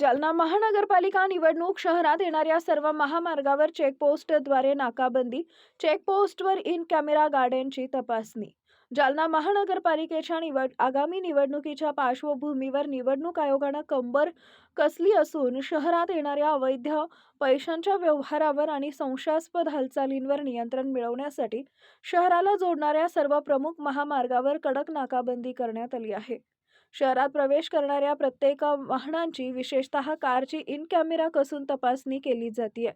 जालना महानगरपालिका निवडणूक शहरात येणाऱ्या सर्व महामार्गावर चेकपोस्टद्वारे नाकाबंदी चेकपोस्टवर इन कॅमेरा गाड्यांची तपासणी. जालना महानगरपालिकेच्या निवड आगामी निवडणुकीच्या पार्श्वभूमीवर निवडणूक आयोगानं कंबर कसली असून शहरात येणाऱ्या अवैध पैशांच्या व्यवहारावर आणि संशयास्पद हालचालींवर नियंत्रण मिळवण्यासाठी शहराला जोडणाऱ्या सर्व प्रमुख महामार्गावर कडक नाकाबंदी करण्यात आली आहे. शहरात प्रवेश करणाऱ्या प्रत्येक वाहनांची विशेषतः कारची इन कॅमेरा कसून तपासणी केली जाते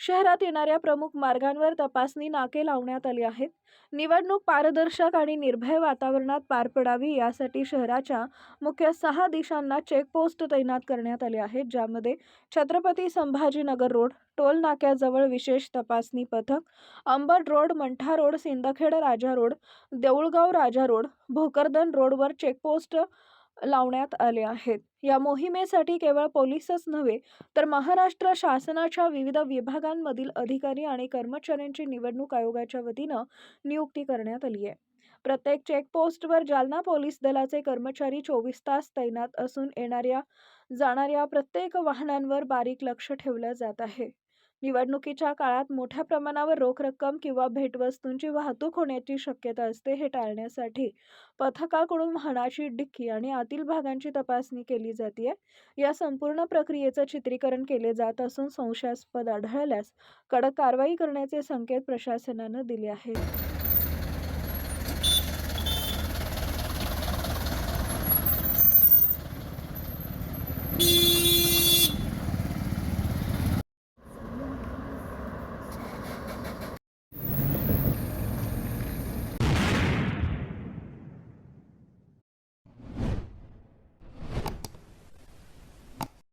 शहरात येणाऱ्या प्रमुख मार्गांवर तपासणी नाके लावण्यात आली आहेत. निवडणूक पारदर्शक आणि निर्भय वातावरणात पार पडावी यासाठी शहराच्या मुख्य सहा दिशांना चेकपोस्ट तैनात करण्यात आले आहेत ज्यामध्ये छत्रपती संभाजीनगर रोड टोल नाक्याजवळ विशेष तपासणी पथक Ambad road Mantha road Sindkhed Raja road Deulgaon Raja road Bhokardan रोडवर चेकपोस्ट लावण्यात आले आहेत. या मोहिमेसाठी केवळ पोलीसच नव्हे तर महाराष्ट्र शासनाच्या विविध विभागांमधील अधिकारी आणि कर्मचाऱ्यांची निवडणूक आयोगाच्या वतीनं नियुक्ती करण्यात आली आहे. प्रत्येक चेकपोस्टवर जालना पोलीस दलाचे कर्मचारी चोवीस तास तैनात असून येणाऱ्या जाणाऱ्या प्रत्येक वाहनांवर बारीक लक्ष ठेवलं जात आहे. निवडणुकीच्या काळात मोठ्या प्रमाणावर रोख रक्कम किंवा भेटवस्तूंची वाहतूक होण्याची शक्यता असते हे टाळण्यासाठी पथकाकडून वाहनाची डिक्की आणि आतील भागांची तपासणी केली जाते. या संपूर्ण प्रक्रियेचं चित्रीकरण केले जात असून संशयास्पद आढळल्यास कडक कारवाई करण्याचे संकेत प्रशासनानं दिले आहेत.